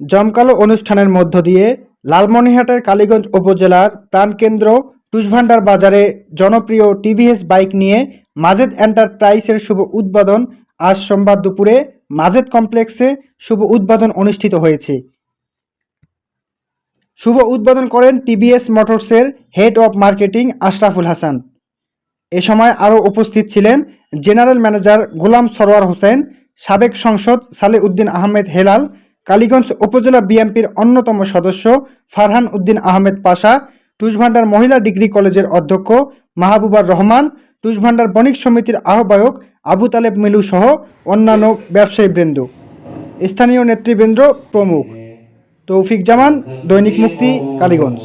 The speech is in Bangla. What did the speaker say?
জমকালো অনুষ্ঠানের মধ্য দিয়ে লালমনিরহাটের কালীগঞ্জ উপজেলার প্রাণকেন্দ্র টুসভান্ডার বাজারে জনপ্রিয় টিভিএস বাইক নিয়ে মাজেদ এন্টারপ্রাইজের শুভ উদ্বোধন আজ সোমবার দুপুরে মাজেদ কমপ্লেক্সে শুভ উদ্বোধন অনুষ্ঠিত হয়েছে। শুভ উদ্বোধন করেন TVS মোটরসের head of marketing Ashraful Hasan. এ সময় আরও উপস্থিত ছিলেন জেনারেল ম্যানেজার গোলাম সরোয়ার হোসেন, সাবেক সংসদ সালে উদ্দিন আহমেদ হেলাল কালীগঞ্জ উপজেলা বিএনপির অন্যতম সদস্য ফারহান উদ্দিন আহমেদ পাশা টুসভান্ডার মহিলা ডিগ্রি কলেজের অধ্যক্ষ মাহবুবার রহমান টুসভান্ডার বণিক সমিতির আহ্বায়ক আবু তালেব মিলু সহ অন্যান্য ব্যবসায়ীবৃন্দ। স্থানীয় নেতৃবৃন্দ প্রমুখ। তৌফিক জামান, দৈনিক মুক্তি, কালীগঞ্জ।